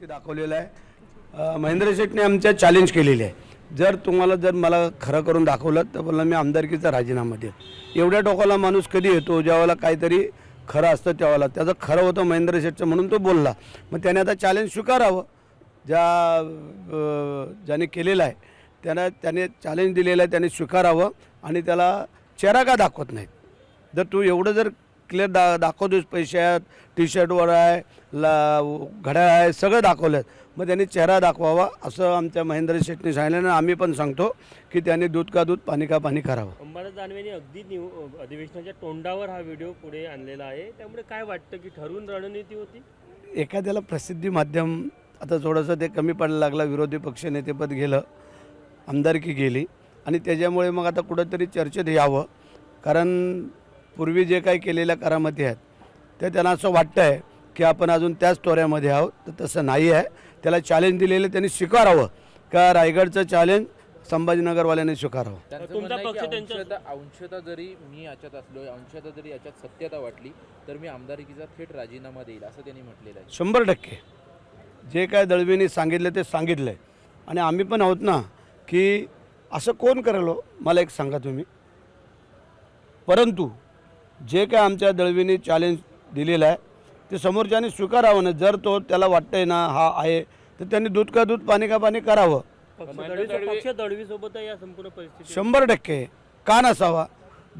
ते दाखवलेलं आहे. महेंद्र शेठने आमच्या चॅलेंज केलेली आहे. जर तुम्हाला जर मला खरं करून दाखवलं तर बोलला मी आमदारकीचा राजीनामा देईल एवढ्या टोकाला माणूस कधी येतो? ज्यावेळेला काहीतरी खरं असतं त्यावेळेला. त्याचं खरं होतं महेंद्र शेठचं म्हणून तो बोलला. मग त्याने आता चॅलेंज स्वीकारावं. ज्या ज्याने केलेलं आहे त्यानं त्याने चॅलेंज दिलेलं आहे त्याने स्वीकारावं आणि त्याला चेहरा का दाखवत नाहीत? जर तू एवढं जर क्लिअर दा दाखवतोस पैसे आहेत टी शर्टवर आहे ला घड्याळ आहे सगळं दाखवलं मग त्यांनी चेहरा दाखवावा असं आमच्या महेंद्र शेटने सांगितलं आणि आम्ही पण सांगतो की त्यांनी दूध का दूध पाणी का पाणी करावं. अंबादास दानवेने अगदी निव अधिवेशनाच्या तोंडावर हा व्हिडिओ पुढे आणलेला आहे. त्यामुळे काय वाटतं की ठरवून रणनीती होती? एखाद्याला प्रसिद्धी माध्यम आता थोडंसं ते कमी पडायला लागला विरोधी पक्षनेतेपद गेलं आमदारकी गेली आणि त्याच्यामुळे मग आता कुठंतरी चर्चेत यावं. कारण पूर्वी जे काही केलेल्या करामती आहेत ते त्यांना असं वाटतं आहे की आपण अजून त्याच तोऱ्यामध्ये आहोत तर तसं नाही आहे. त्याला चॅलेंज दिलेलं त्यांनी स्वीकारावं. का रायगडचं चॅलेंज संभाजीनगरवाल्यांनी स्वीकारावं? तुमचा पक्ष त्यांच्या- अंशतः जरी मी याच्यात असलो अंशतः जरी याच्यात सत्यता वाटली तर मी आमदारकीचा थेट राजीनामा देईल असं त्यांनी म्हटलेलं आहे. शंभर टक्के. जे काय दळवींनी सांगितलं ते सांगितलं आहे आणि आम्ही पण आहोत ना की असं कोण करेल हो? मला एक सांगा तुम्ही. परंतु जे काय आमच्या दळवींनी चॅलेंज दिलेलं आहे ते समोरच्याने स्वीकारावं ना. जर तो त्याला वाटतंय ना हा आहे तर त्यांनी दूध का दूध पाणी का पाणी करावं. पक्ष दळवी पक्ष दळवी सोबत आहे या संपूर्ण परिस्थिती शंभर टक्के. का नसावा?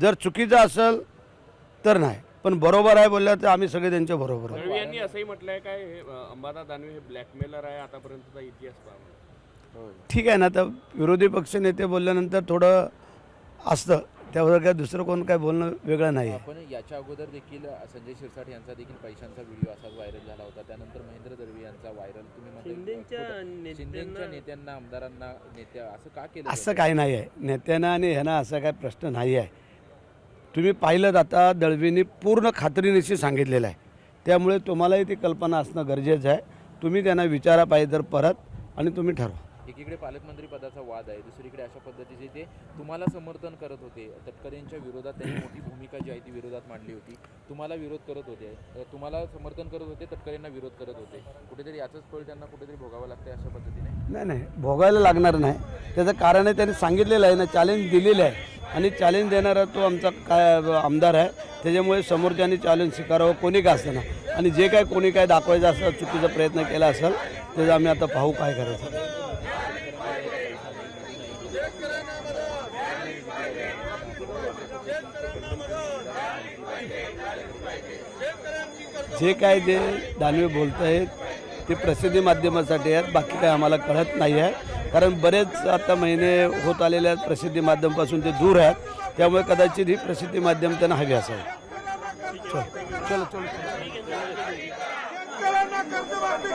जर चुकीचं असेल तर नाही. पण बरोबर आहे बोललं तर आम्ही सगळे त्यांच्या बरोबर आहोत. दळवी यांनी असंही म्हटलंय काय हे, अ, अंबादास दानवे हे ब्लॅकमेलर आहे आतापर्यंतचा इतिहास ठीक आहे ना तर विरोधी पक्षनेते बोलल्यानंतर थोडं असतं. त्यावर काय दुसरं कोण काय बोलणं वेगळं नाही. आहे आपण याच्या अगोदर देखील संजय शिरसाट यांचा देखील पैशांचा व्हिडिओ असाच व्हायरल झाला होता. त्यानंतर महेंद्र दळवी यांचा व्हायरल तुम्ही म्हणताय, शिंदेच्या नेत्यांना नेत्यांना आमदारांना नेत्या असं का केलं असं? काही नाही आहे. नेत्यांना आणि ह्यांना असा काय प्रश्न नाही आहे. तुम्ही पाहिलं आता दळवींनी पूर्ण खात्रीनिशी सांगितलेलं आहे. त्यामुळे तुम्हालाही ती कल्पना असणं गरजेचं आहे. तुम्ही त्यांना विचारा पाहिजे तर परत आणि तुम्ही ठरवा. एकीकडे पालकमंत्री पदाचा वाद आहे दुसरीकडे अशा पद्धतीचे ते तुम्हाला समर्थन करत होते. तटकरेंच्या विरोधात त्यांनी मोठी भूमिका जी आहे ती विरोधात मांडली होती. तुम्हाला विरोध करत होते. तुम्हाला समर्थन करत होते तटकरेंना विरोध करत होते. कुठेतरी याचंच फळ त्यांना कुठेतरी भोगावं लागतंय अशा पद्धतीने? नाही नाही. भोगायला लागणार नाही. त्याचं कारण आहे त्यांनी सांगितलेलं आहे ना चॅलेंज दिलेलं आहे. आणि चॅलेंज देणारा तो आमचा काय आमदार आहे. त्याच्यामुळे समोरच्यानी चॅलेंज स्वीकारावं कोणी का असतं ना. आणि जे काय कोणी काय दाखवायचं असं चुकीचा प्रयत्न केला असेल त्याचं आम्ही आता पाहू काय करायचं. जे काय जे दानवे बोलत आहेत ते प्रसिद्धी माध्यमासाठी आहेत बाकी काय आम्हाला कळत नाही आहे. कारण बरेच आता महिने होत आलेले आहेत प्रसिद्धी माध्यमापासून ते दूर आहेत. त्यामुळे कदाचित ही प्रसिद्धी माध्यम त्यांना हवी असावी चल चलो चलो